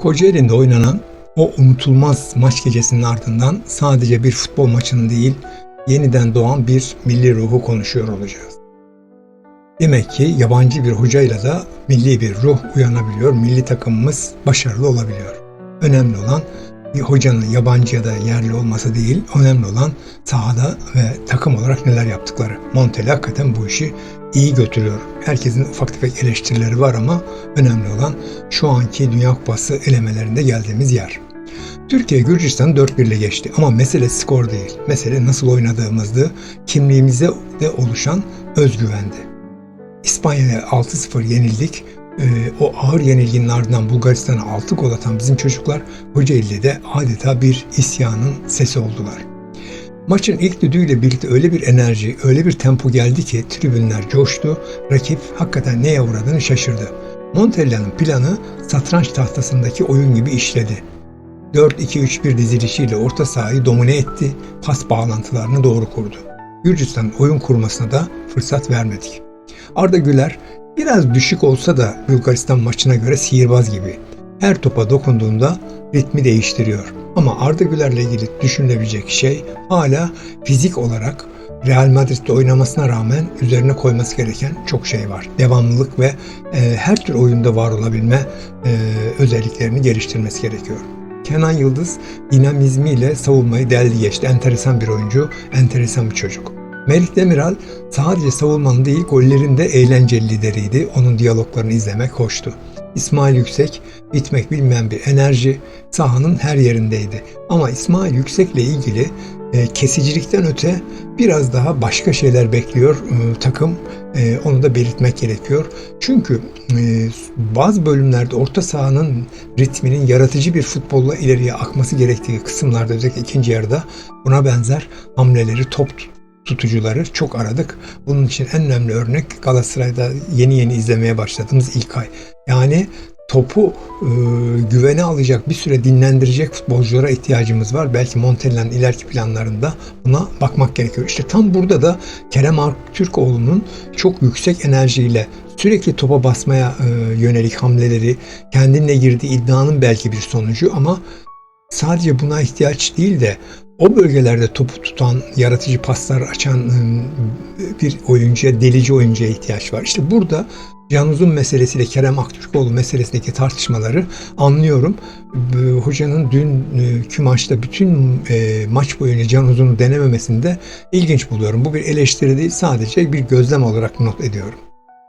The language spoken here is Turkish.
Kocaeli'nde oynanan o unutulmaz maç gecesinin ardından sadece bir futbol maçının değil, yeniden doğan bir milli ruhu konuşuyor olacağız. Demek ki yabancı bir hocayla da milli bir ruh uyanabiliyor, milli takımımız başarılı olabiliyor. Önemli olan bir hocanın yabancı ya da yerli olması değil, önemli olan sahada ve takım olarak neler yaptıkları. Montella hakikaten bu işi iyi götürüyor. Herkesin ufak tefek eleştirileri var ama önemli olan şu anki Dünya Kupası elemelerinde geldiğimiz yer. Türkiye Gürcistan 4-1 ile geçti ama mesele skor değil. Mesele nasıl oynadığımızdı, kimliğimize de oluşan özgüvendi. İspanya'ya 6-0 yenildik. Ee, o ağır yenilginin ardından Bulgaristan'a 6 gol atan bizim çocuklar Kocaeli'de de adeta bir isyanın sesi oldular. Maçın ilk düdüğüyle birlikte öyle bir enerji, öyle bir tempo geldi ki tribünler coştu, rakip hakikaten neye uğradığını şaşırdı. Montella'nın planı satranç tahtasındaki oyun gibi işledi. 4-2-3-1 dizilişiyle orta sahayı domine etti, pas bağlantılarını doğru kurdu. Gürcistan oyun kurmasına da fırsat vermedik. Arda Güler biraz düşük olsa da Bulgaristan maçına göre sihirbaz gibi. Her topa dokunduğunda ritmi değiştiriyor. Ama Arda Güler'le ilgili düşünülebilecek şey hala fizik olarak Real Madrid'de oynamasına rağmen üzerine koyması gereken çok şey var. Devamlılık ve e, her tür oyunda var olabilme e, özelliklerini geliştirmesi gerekiyor. Kenan Yıldız dinamizmiyle savunmayı deldi geçti. Enteresan bir oyuncu, enteresan bir çocuk. Melih Demiral sadece savunmanın değil gollerin de eğlenceli lideriydi. Onun diyaloglarını izlemek hoştu. İsmail Yüksek bitmek bilmeyen bir enerji sahanın her yerindeydi. Ama İsmail Yüksek'le ilgili e, kesicilikten öte biraz daha başka şeyler bekliyor e, takım. E, onu da belirtmek gerekiyor. Çünkü e, bazı bölümlerde orta sahanın ritminin yaratıcı bir futbolla ileriye akması gerektiği kısımlarda özellikle ikinci yarıda buna benzer hamleleri top tutucuları çok aradık. Bunun için en önemli örnek Galatasaray'da yeni yeni izlemeye başladığımız İlkay. Yani topu e, güvene alacak bir süre dinlendirecek futbolculara ihtiyacımız var. Belki Montella'nın ileriki planlarında buna bakmak gerekiyor. İşte tam burada da Kerem Aktürkoğlu'nun çok yüksek enerjiyle sürekli topa basmaya e, yönelik hamleleri, kendinle girdiği iddianın belki bir sonucu ama sadece buna ihtiyaç değil de o bölgelerde topu tutan, yaratıcı paslar açan ıı, bir oyuncuya, delici oyuncuya ihtiyaç var. İşte burada Can Uzun meselesiyle Kerem Aktürkoğlu meselesindeki tartışmaları anlıyorum. Hocanın dünkü maçta bütün e, maç boyunca Can Uzun'u denememesini de ilginç buluyorum. Bu bir eleştiri değil sadece bir gözlem olarak not ediyorum.